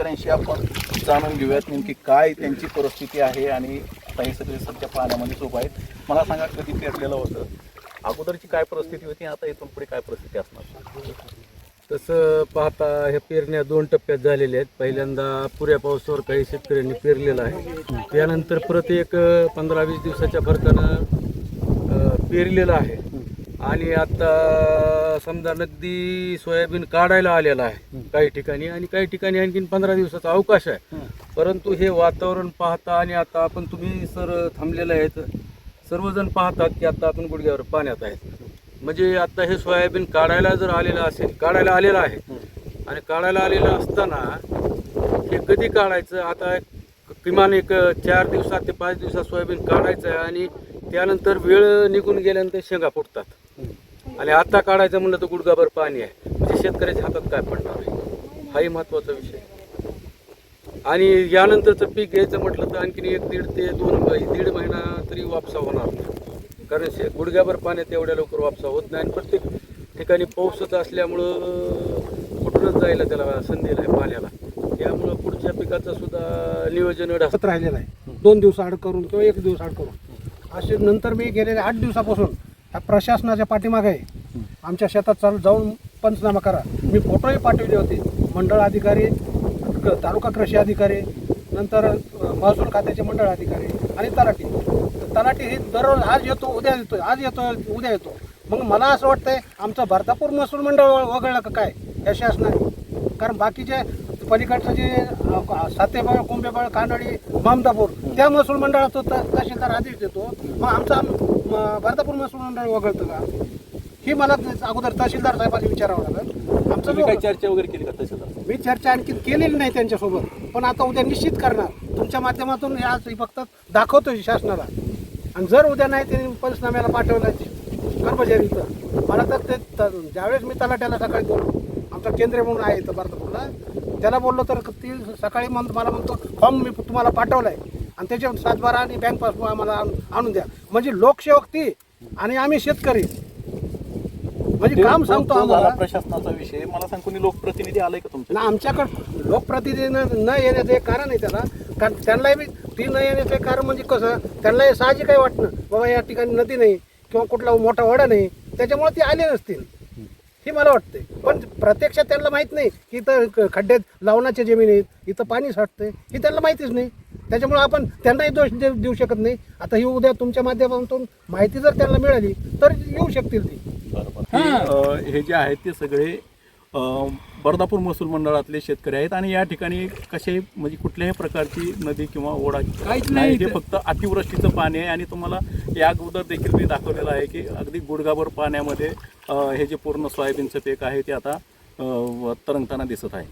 शेतकऱ्यांशी आपण जाणून घेऊयात नेमकी काय त्यांची परिस्थिती आहे आणि आता हे सगळे सध्या पाण्यामध्ये उभं आहेत मला सांगा कधी पेरलेलं होतं? अगोदरची काय परिस्थिती होती आता इथून पुढे काय परिस्थिती असणार? तसं पाहता ह्या पेरण्या दोन टप्प्यात झालेल्या आहेत. पहिल्यांदा पुऱ्या पावसावर काही शेतकऱ्यांनी पेरलेलं आहे. त्यानंतर परत एक पंधरा वीस दिवसाच्या फरकानं पेरलेलं आहे. आणि आता समजा नगदी सोयाबीन काढायला आलेला आहे काही ठिकाणी आणि काही ठिकाणी आणखीन पंधरा दिवसाचा अवकाश आहे. परंतु हे वातावरण पाहता आणि आता आपण तुम्ही सर थांबलेलं आहेत सर्वजण पाहतात की आता आपण गुडघ्यावर पाण्यात आहेत. म्हणजे आता हे सोयाबीन काढायला जर आलेलं असेल काढायला आलेलं आहे आणि काढायला आलेलं असताना हे कधी काढायचं? आता एक किमान एक चार दिवसात ते पाच दिवसात सोयाबीन काढायचं आहे आणि त्यानंतर वेळ निघून गेल्यानंतर शेंगा फुटतात. आणि आता काढायचं म्हणलं तर गुडघाभर पाणी आहे. म्हणजे शेतकऱ्याच्या हातात काय पडणार आहे? हाही महत्त्वाचा विषय आणि यानंतरचं पीक घ्यायचं म्हटलं तर आणखीन एक दीड ते दोन दीड महिना तरी वापसा होणार नाही. कारण शे गुडघ्याभर पाण्यात एवढ्या लवकर वापसा होत नाही आणि प्रत्येक ठिकाणी पाऊसच असल्यामुळं कुठूनच जायला त्याला संधी नाही पाण्याला. त्यामुळं पुढच्या पिकाचं सुद्धा नियोजन राहिलेलं आहे. दोन दिवस आड करून किंवा एक दिवस आड करून. असे नंतर मी गेलेल्या आठ दिवसापासून ह्या प्रशासनाच्या पाठीमागे आहे आमच्या शेतात चालू जाऊन पंचनामा करा. मी फोटोही पाठवले होते. मंडळ अधिकारी तालुका कृषी अधिकारी नंतर महसूल खात्याचे मंडळ अधिकारी आणि तलाठी. तर तलाठी हे दररोज आज येतो उद्या येतो आज येतो उद्या येतो. मग मला असं वाटतंय आमचं भरतापूर महसूल मंडळ वगळलं का काय? या शासनाने. कारण बाकीचे पलीकडचं जे सातेबळ कोंबेबळ कानडी ममदापूर त्या महसूल मंडळात होता तहसीलदार आदेश देतो. मग आमचा भरतापूर महसूल मंडळ वगळतं का? ही मला अगोदर तहसीलदार साहेबांनी विचारावं लागेल. आमचं जो- चर्चा वगैरे केली का तसं मी चर्चा आणखी केलेली नाही त्यांच्यासोबत पण आता उद्या निश्चित करणार. तुमच्या माध्यमातून हे आज फक्त दाखवतोय शासनाला. आणि जर उद्या नाही त्यांनी पंचनाम्याला पाठवलं कर्मचारी इथं मला तर ते ज्यावेळेस मी तलाट्याला सकाळी बोललो आमचा केंद्रीय म्हणून आहे इथं भारतापूरला त्याला बोललो तर ती सकाळी म्हण मला म्हणतो फॉर्म मी तुम्हाला पाठवलाय. आणि त्याचे सातबारा आणि बँक पासबुक आम्हाला आणून- आणून द्या. म्हणजे लोकसेवक ती आणि आम्ही शेतकरी. म्हणजे काम सांगतो आम्हाला. प्रशासनाचा विषय. मला सांग कोणी लोकप्रतिनिधी आलाय का तुमच्या? ना आमच्याकडं लोकप्रतिनिधी न येण्याचं एक कारण आहे त्याला. कारण त्यांनाही बी ती न येण्याचं एक कारण म्हणजे कसं त्यांना हे साहजिक काही वाटणं बाबा या ठिकाणी नदी नाही किंवा कुठला मोठा वडा नाही. त्याच्यामुळे ते आले नसतील. हे मला वाटते पण प्रत्यक्षात त्यांना माहीत नाही की इथं खड्ड्यात लावण्याच्या जमीन आहेत इथं पाणी साठतंय. हे त्यांना माहितीच नाही. त्याच्यामुळे आपण त्यांनाही दोष देऊ शकत नाही. आता ही उद्या तुमच्या माध्यमातून माहिती जर त्यांना मिळाली तर येऊ शकतील ती. बरोबर. हे, हे जे आहेत ते सगळे बर्दापूर महसूल मंडळातले शेतकरी आहेत आणि या ठिकाणी कसे म्हणजे कुठल्याही प्रकारची नदी किंवा ओढा काहीच नाही हे फक्त अतिवृष्टीचं पाणी आहे आणि तुम्हाला या अगोदर देखील मी दाखवलेलं आहे की अगदी गुडघाभर पाण्यामध्ये हे जे पूर्ण सोयाबीनचं पीक आहे ते आता अ, तरंगताना दिसत आहे.